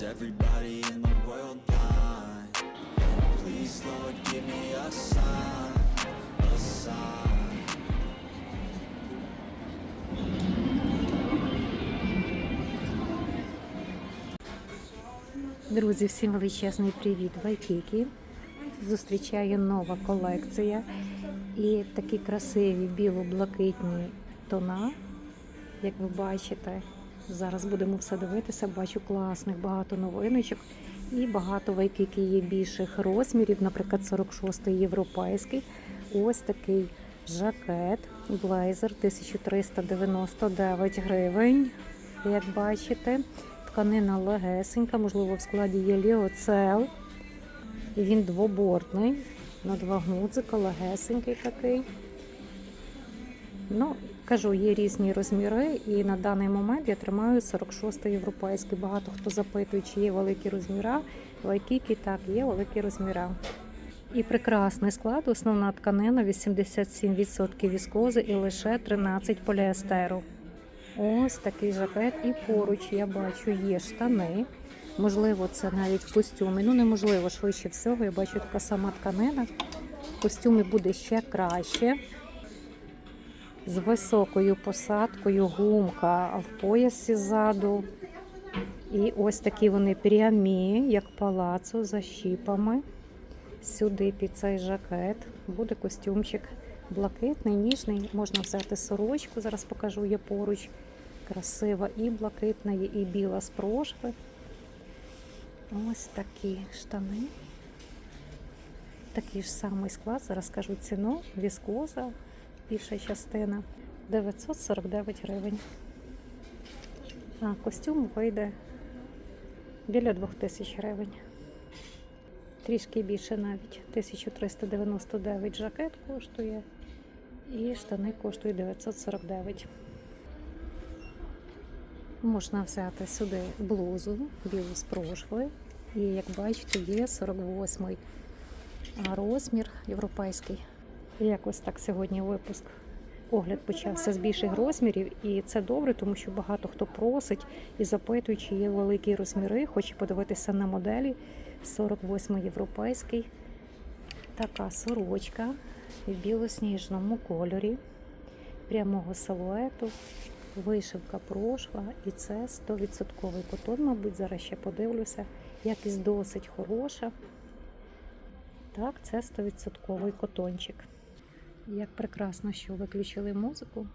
Is everybody in the world blind? Please, Lord, give me a sign, a sign. Друзі, всім величезний привіт! Вайкікі. Зустрічає нова колекція. І такі красиві біло-блакитні тона, як ви бачите. Зараз будемо все дивитися. Бачу класних багато новиночок і багато вайкікі є більших розмірів, наприклад, 46-й європейський. Ось такий жакет, блейзер 1399 гривень, як бачите. Тканина легесенька, можливо, в складі є ліоцел. І він двобортний, на два гудзика, легесенький такий. Ну, кажу, є різні розміри, і на даний момент я тримаю 46 європейський. Багато хто запитує, чи є великі розміра. Вайкікі так, є великі розміра. І прекрасний склад, основна тканина 87% віскози і лише 13 поліестеру. Ось такий жакет, і поруч я бачу є штани. Можливо, це навіть в костюмі. Ну, неможливо, швидше всього. Я бачу така сама тканина. В костюмі буде ще краще. З високою посадкою, гумка в поясі ззаду. І ось такі вони прямі, як палацу, за щіпами. Сюди під цей жакет буде костюмчик блакитний, ніжний. Можна взяти сорочку, зараз покажу я поруч. Красива і блакитна, є, і біла з прошви. Ось такі штани. Такий ж самий склад, зараз скажу ціну. Віскоза, більша частина 949 гривень. А костюм вийде біля 2000 гривень. Трішки більше навіть 1399 жакет коштує. І штани коштують 949. Можна взяти сюди блузу білу з прошви. І як бачите, є 48 розмір європейський. Якось так сьогодні випуск. Огляд почався з більших розмірів, і це добре, тому що багато хто просить і запитує, чи є великі розміри, хоче подивитися на моделі. 48 європейський. Така сорочка в білосніжному кольорі, прямого силуету, вишивка прошва, і це 100% котон, мабуть, зараз ще подивлюся. Якість досить хороша. Так, це 100% котончик. Як прекрасно, що виключили музику.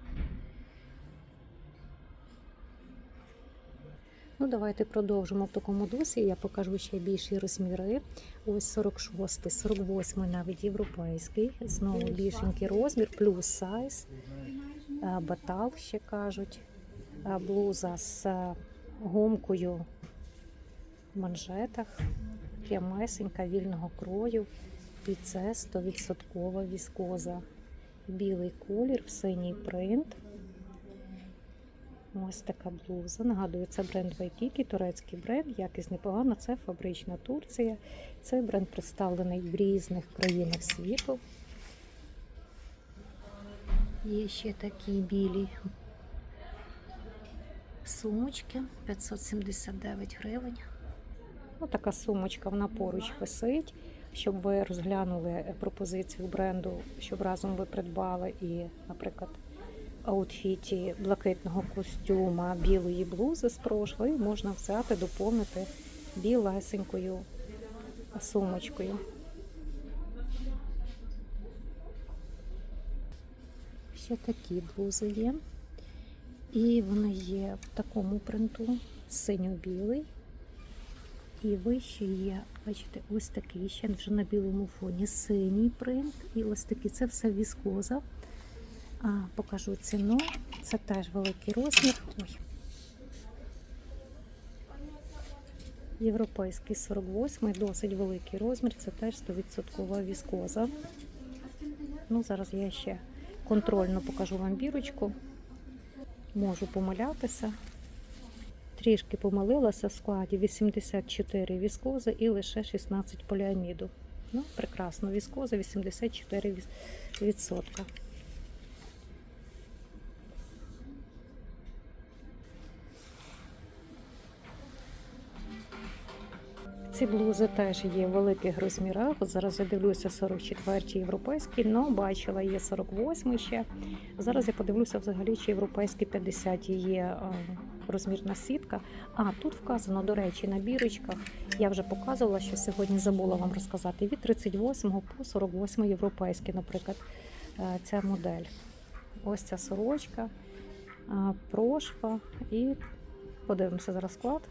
Ну, давайте продовжимо в такому дусі. Я покажу ще більші розміри. Ось 46, 48 навіть європейський. Знову більшенький розмір, плюс сайз. Батал ще кажуть. Блуза з а, гумкою в манжетах. Прямесенька вільного крою. І це 100% віскоза. Білий колір в синій принт. Ось така блуза. Нагадую, це бренд Вайкікі, турецький бренд, якість непогана, це фабрична Турція. Цей бренд представлений в різних країнах світу. Є ще такі білі сумочки 579 гривень. Ось така сумочка, вона поруч висить, щоб ви розглянули пропозицію бренду, щоб разом ви придбали і, наприклад, аутфіті блакитного костюма, білої блузи з прошви можна взяти, доповнити білесенькою сумочкою. Ще такі блузи є. І вони є в такому принту синьо-білий. І вище є, бачите, ось такий ще вже на білому фоні синій принт. І ось такий це все віскоза. А, покажу ціну. Це теж великий розмір. Ой. Європейський 48 досить великий розмір. Це теж 100% віскоза. Ну, зараз я ще контрольно покажу вам бірочку. Можу помилятися. Трішки помилилася в складі 84 віскози і лише 16 поліаміду. Ну, прекрасно, віскоза 84%. Ці блузи теж є в великих розмірах. Зараз я дивлюся 44 європейський, але бачила є 48 ще. Зараз я подивлюся взагалі, чи європейський 50 є е, розмірна сітка. А тут вказано, до речі, на бірочках. Я вже показувала, що сьогодні забула вам розказати. Від 38 по 48 європейський, наприклад, е, ця модель. Ось ця сорочка, е, прошва і подивимося зараз склад.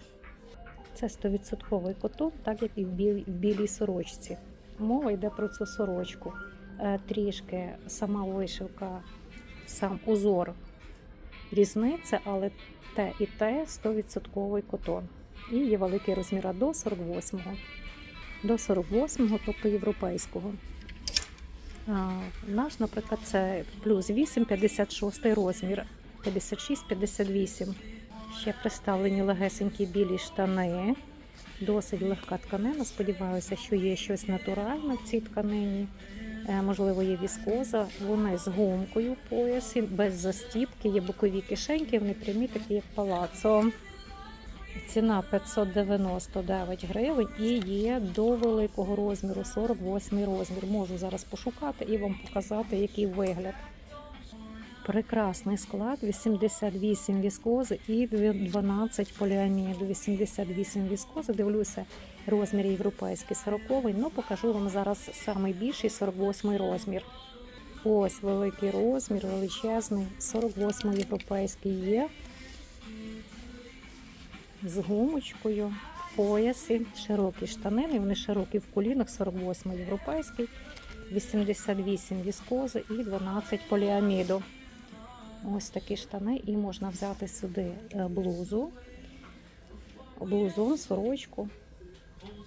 Це 100% котон, так як і в білій, сорочці. Мова йде про цю сорочку. Е, Трішки сама вишивка, сам узор різниця, але те і те 100% котон. І є великий розмір до 48-го. До 48-го, тобто європейського. Наш, наприклад, це плюс 8, 56 розмір, 56, 58. Ще представлені легесенькі білі штани. Досить легка тканина. Сподіваюся, що є щось натуральне в цій тканині. Е, Можливо, є віскоза. Вони з гумкою в поясі, без застіпки, є бокові кишеньки, вони прямі, такі як палацо. Ціна 599 гривень і є до великого розміру, 48 розмір. Можу зараз пошукати і вам показати, який вигляд. Прекрасний склад, 88 віскози і 12 поліаміду. 88 віскози. Дивлюся, розмір європейський 40 Ну, покажу вам зараз найбільший 48 розмір. Ось великий розмір, величезний, 48 європейський є. З гумочкою, в поясі, широкі штанини, вони широкі в колінах, 48 європейський, 88 віскози і 12 поліаміду. Ось такі штани, і можна взяти сюди е, блузу, блузон, сорочку.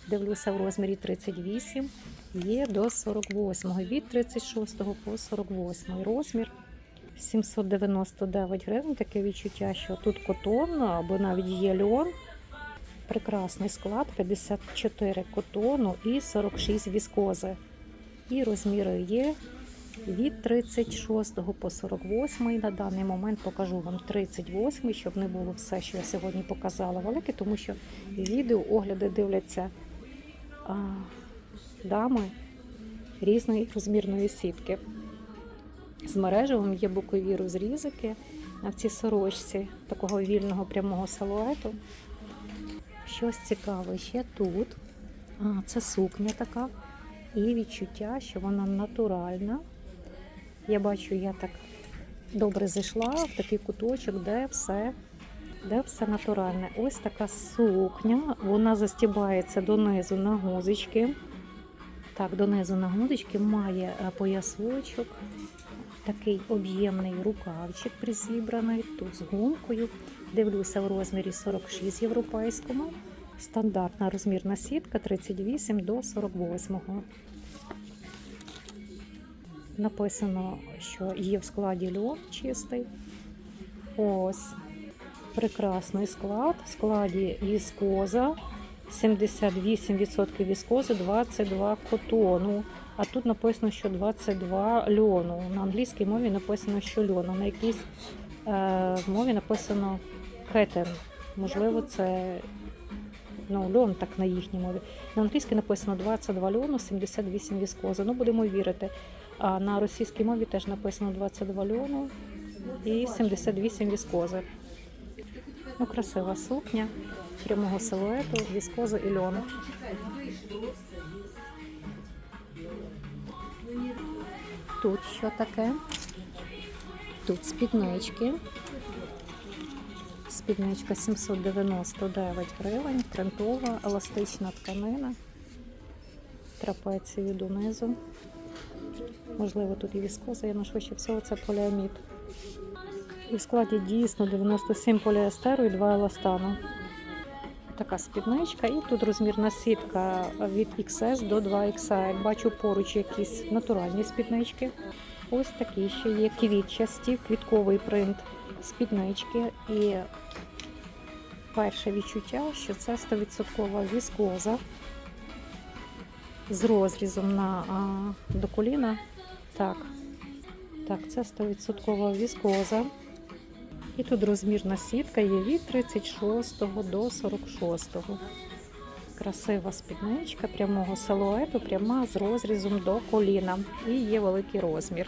Дивлюся в розмірі 38, є до 48, від 36 по 48 розмір. 799 гривень. Таке відчуття, що тут котон або навіть є льон. Прекрасний склад, 54 котону і 46 віскози. І розміри є від 36 по 48. На даний момент покажу вам 38, щоб не було все, що я сьогодні показала велике, тому що відео огляди дивляться а, дами різної розмірної сітки. З мережевим є бокові розрізики в цій сорочці такого вільного прямого силуету. Щось цікаве ще тут. А, це сукня така. І відчуття, що вона натуральна. Я бачу, я так добре зайшла в такий куточок, де все, де все натуральне. Ось така сукня, вона застібається донизу на гузички. Так, донизу на гузички має е, поясочок, такий об'ємний рукавчик призібраний, тут з гумкою. Дивлюся в розмірі 46 європейському. Стандартна розмірна сітка 38 до 48. Написано, що є в складі льон чистий. Ось прекрасний склад. В складі віскоза. 78% віскози, 22 котону. А тут написано, що 22 льону. На англійській мові написано, що льону. На якійсь е, мові написано кетен. Можливо, це ну, льон так на їхній мові. На англійській написано 22 льону, 78 віскози. Ну, будемо вірити. А на російській мові теж написано 22 льону і 78 віскози. Ну, красива сукня прямого силуету, віскоза і льону. Тут що таке? Тут спіднички. Спідничка 799 гривень, принтова, еластична тканина, трапецію донизу. Можливо, тут і віскоза, я на швидше всього це поліамід. В складі дійсно 97 поліестеру і 2 еластану. Така спідничка, і тут розмірна сітка від XS до 2XL. Бачу поруч якісь натуральні спіднички. Ось такі ще є квітчасті, квітковий принт спіднички. І перше відчуття, що це 100% віскоза з розрізом на а, до коліна. Так, так, це 100% віскоза. І тут розмірна сітка є від 36 до 46. Красива спідничка прямого силуету, пряма з розрізом до коліна. І є великий розмір.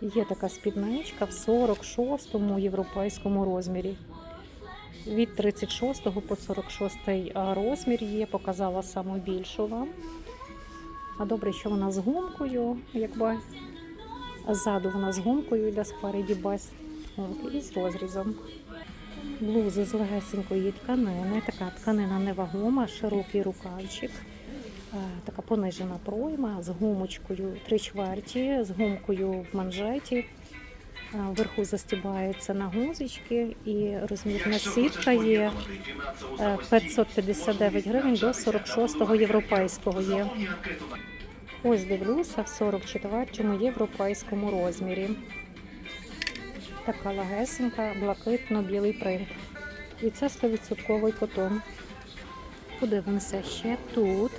Є така спідничка в 46-му європейському розмірі. Від 36 по 46 розмір є, показала саму більшу вам. А добре, що вона з гумкою, якби ззаду вона з гумкою йде спереді без гумки і з розрізом. Блузи з легесенької тканини. Така тканина невагома, широкий рукавчик, е, така понижена пройма з гумочкою три чверті, з гумкою в манжеті. Е, Вверху застібається на гузички і розмірна сітка є е, 559 гривень до 46-го європейського є. Ось дивлюся в 44-му європейському розмірі. Така лагесенька, блакитно-білий принт. І це 100% котон. Подивимося ще тут.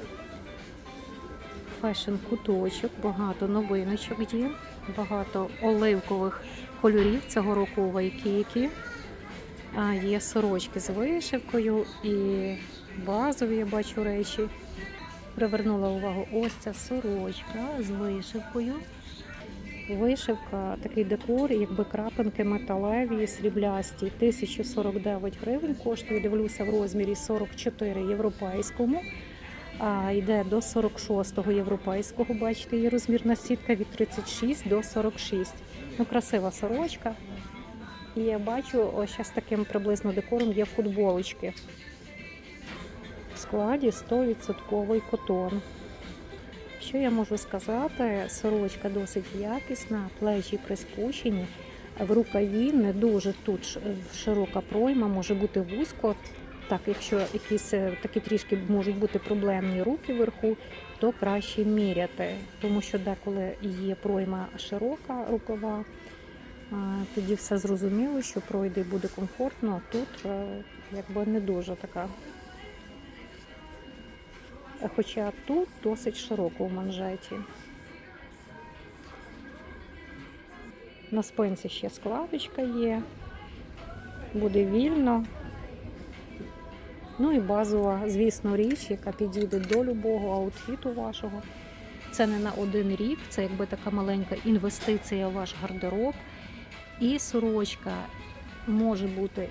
Фешн куточок, багато новиночок є, багато оливкових кольорів цього року у Вайкікі. А, Є сорочки з вишивкою і базові, я бачу речі. Привернула увагу ось ця сорочка з вишивкою. Вишивка, такий декор, якби крапинки металеві, сріблясті. 1049 гривень коштує, дивлюся в розмірі 44 європейському. А йде до 46-го європейського. Бачите, є розмірна сітка від 36 до 46. Ну, красива сорочка. І я бачу, ось з таким приблизно декором є футболочки. В складі 100% котон. Що я можу сказати? Сорочка досить якісна, плечі приспущені. В рукаві не дуже тут широка пройма, може бути вузько. Так, якщо якісь е, такі трішки можуть бути проблемні руки вверху, то краще міряти, тому що деколи є пройма широка рукава, тоді все зрозуміло, що пройде і буде комфортно, а тут е, якби не дуже така. Хоча тут досить широко у манжеті. На спинці ще складочка є, буде вільно. Ну і базова, звісно, річ, яка підійде до любого аутфіту вашого. Це не на один рік, це якби така маленька інвестиція в ваш гардероб. І сорочка може бути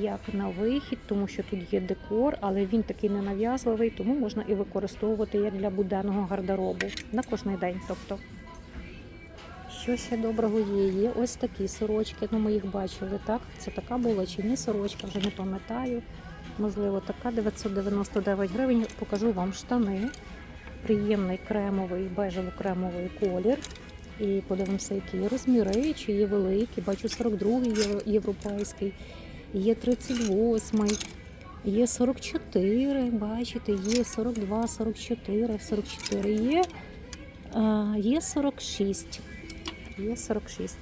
як на вихід, тому що тут є декор, але він такий ненав'язливий, тому можна і використовувати як для буденного гардеробу на кожний день. Тобто, що ще доброго є? Є ось такі сорочки. Ну, ми їх бачили, так? Це така була чи ні сорочка, вже не пам'ятаю. Можливо, така 999 гривень. Покажу вам штани. Приємний кремовий, бежево-кремовий колір. І подивимося, які розміри, чи є великі. Бачу 42-й європейський, є 38-й, є 44, бачите, є 42, 44, 44 є, є 46. Є 46.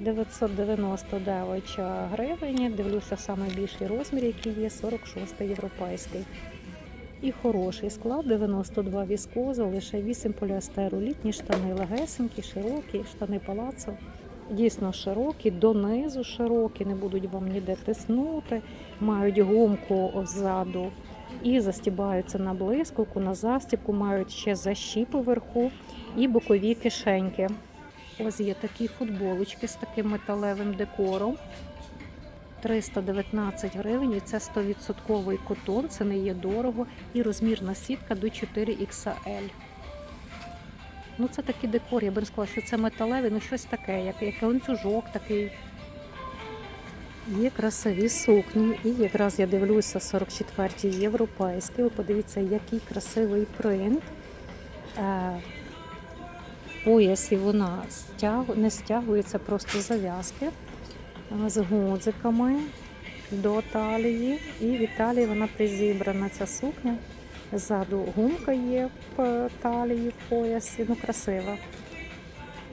999 гривень. Дивлюся саме більший розмір, який є 46 європейський. І хороший склад 92 віскоза, лише 8 поліастеру. Літні штани легесенькі, широкі, штани палацо. Дійсно широкі, донизу широкі, не будуть вам ніде тиснути, мають гумку ззаду і застібаються на блискавку, на застібку, мають ще защіпи вверху і бокові кишеньки. Ось є такі футболочки з таким металевим декором. 319 гривень, і це 100% котон, це не є дорого. І розмірна сітка до 4XL. Ну, це такий декор, я би не сказала, що це металевий, ну щось таке, як, як ланцюжок такий. Є красиві сукні, і якраз я дивлюся 44 європейський. Ви подивіться, який красивий принт. Е, поясі вона стяг... не стягується, просто зав'язки е, з гудзиками до талії. І від талії вона призібрана ця сукня. Ззаду гумка є в талії, в поясі, ну красива.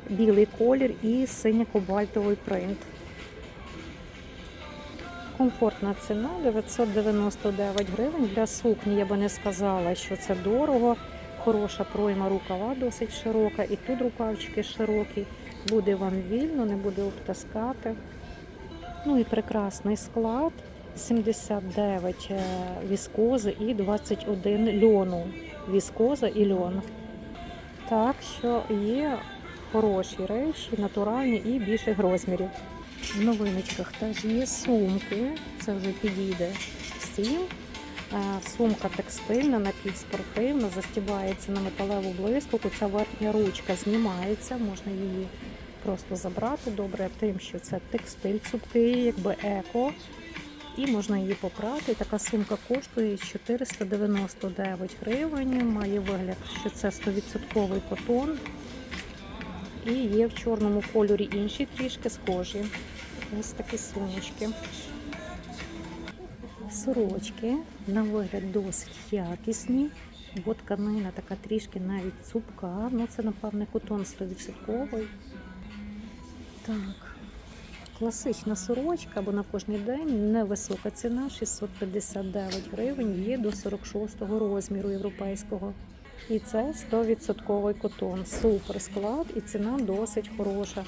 Білий колір і синьо-кобальтовий принт. Комфортна ціна 999 гривень. Для сукні я би не сказала, що це дорого. Хороша пройма рукава досить широка, і тут рукавчики широкі. Буде вам вільно, не буде обтаскати. Ну і прекрасний склад. 79 е, віскози і 21 льону. Віскоза і льон. Так що є хороші речі, натуральні і більших розмірів. В новиночках теж є сумки, це вже підійде всім. Е, Сумка текстильна, напівспортивна, застібається на металеву блискавку. Ця верхня ручка знімається, можна її просто забрати. Добре тим, що це текстиль цупкий, якби еко. І можна її попрати. Така сумка коштує 499 гривень. Має вигляд, що це 100% котон. І є в чорному кольорі інші трішки схожі. Ось такі сумочки. Сорочки на вигляд досить якісні, бо тканина така трішки навіть цупка. Ну це, напевне, котон 100%. Так, класична сорочка, бо на кожний день невисока ціна 659 гривень, є до 46 розміру європейського. І це 100% котон. Супер склад і ціна досить хороша.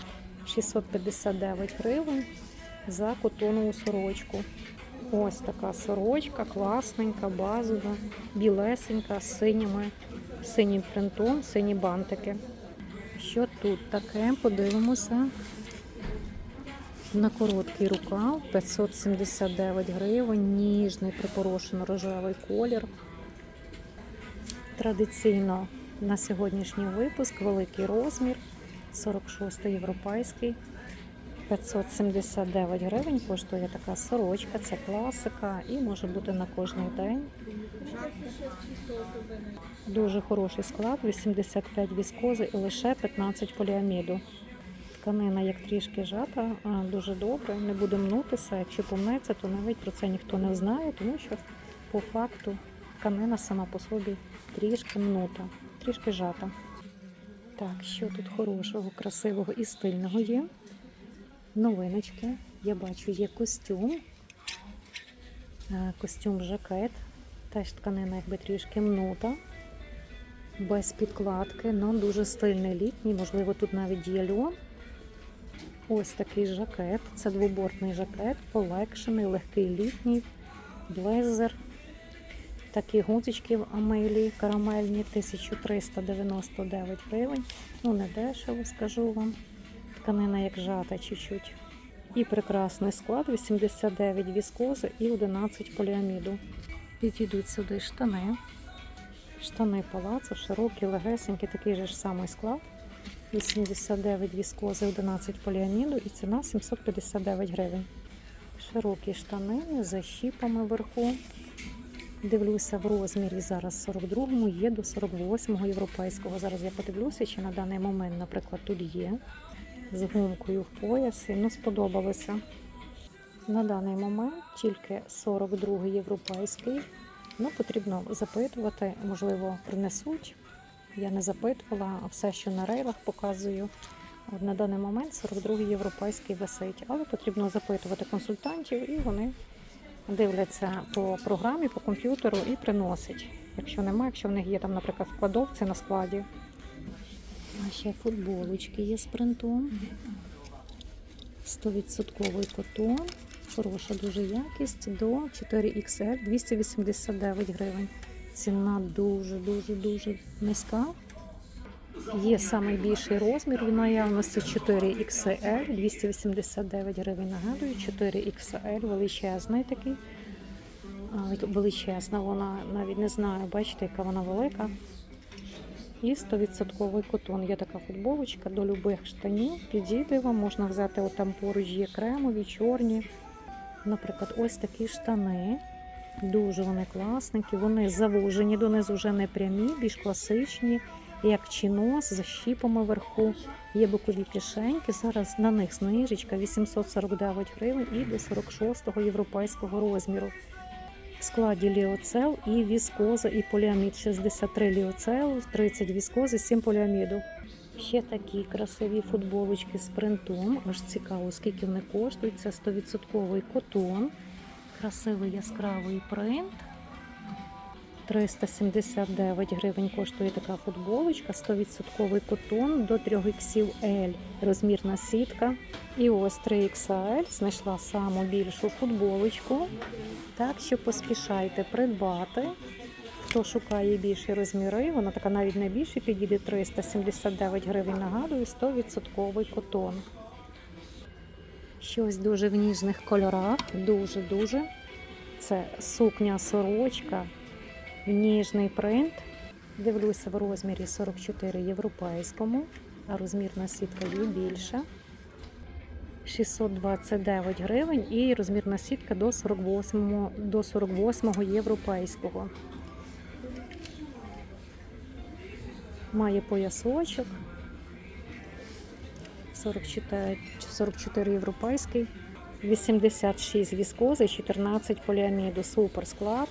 659 гривень за котонову сорочку. Ось така сорочка, класненька, базова, білесенька, з синіми, синім принтом, сині бантики. Що тут таке? Подивимося. На короткий рукав 579 гривень, ніжний припорошено рожевий колір. Традиційно на сьогоднішній випуск великий розмір, 46 європейський. 579 гривень коштує така сорочка, це класика і може бути на кожний день. Дуже хороший склад, 85 віскози і лише 15 поліаміду. Тканина як трішки жата, дуже добре, не буде мнутися. Якщо помнеться, то навіть про це ніхто не знає, тому що по факту тканина сама по собі трішки мнута, трішки жата. Так, що тут хорошого, красивого і стильного є? Новиночки. Я бачу, є костюм. Е, Костюм жакет. Теж тканина якби трішки мнута. Без підкладки, але дуже стильний літній, можливо, тут навіть діє льон. Ось такий жакет. Це двобортний жакет, полегшений, легкий літній, блезер. Такі гудзички в Амелі карамельні 1399 гривень. Ну, не дешево, скажу вам. Тканина як жата чуть-чуть. І прекрасний склад 89 віскози і 11 поліаміду. Підійдуть сюди штани. Штани палацу, широкі, легесенькі, такий же ж самий склад. 89 віскози, 11 поліаміду і ціна 759 гривень. Широкі штани за щіпами вверху. Дивлюся в розмірі зараз 42-му, є до 48-го європейського. Зараз я подивлюся, чи на даний момент, наприклад, тут є з гумкою в поясі. Ну, сподобалося. На даний момент тільки 42-й європейський. Ну, потрібно запитувати, можливо, принесуть. Я не запитувала, а все, що на рейлах показую. От на даний момент 42-й європейський висить, але потрібно запитувати консультантів, і вони дивляться по програмі, по комп'ютеру і приносять. Якщо немає, якщо в них є там, наприклад, в кладовці на складі. А ще футболочки є з принтом. 100% котон. Хороша дуже якість до 4XL 289 гривень. Ціна дуже-дуже-дуже низька. Є найбільший розмір в наявності 4XL 289 гривень. Нагадую, 4XL величезний такий. Величезна вона, навіть не знаю, бачите, яка вона велика. І 100% котон. Є така футболочка до любих штанів. Підійде вам, можна взяти от там поруч є кремові, чорні. Наприклад, ось такі штани. Дуже вони класненькі, вони завужені, донизу вже не прямі, більш класичні, як чинос, за щіпами вверху. Є бокові кишеньки. Зараз на них знижечка 849 гривень і до 46-го європейського розміру. В складі ліоцел і віскоза, і поліамід 63 ліоцел, 30 віскози, 7 поліаміду. Ще такі красиві футболочки з принтом. Аж цікаво, скільки вони коштують. Це 100% котон. Красивий яскравий принт. 379 гривень коштує така футболочка, 100% котон до 3 XL, розмірна сітка. І ось 3 XL знайшла саму більшу футболочку. Так що поспішайте придбати. Хто шукає більші розміри, вона така навіть найбільше підійде 379 гривень. Нагадую, 100% котон. Щось дуже в ніжних кольорах, дуже-дуже. Це сукня сорочка, ніжний принт. Дивлюся в розмірі 44 європейському, а розмірна сітка є більша. 629 гривень і розмірна сітка до 48, до 48 європейського. Має поясочок. 44, 44 європейський, 86 віскози, 14 поліаміду, супер склад.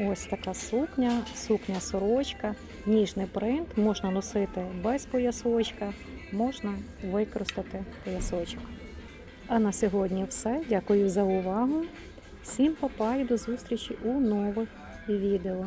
Ось така сукня, сукня сорочка, ніжний принт, можна носити без поясочка, можна використати поясочок. А на сьогодні все. Дякую за увагу. Всім папа і до зустрічі у нових відео.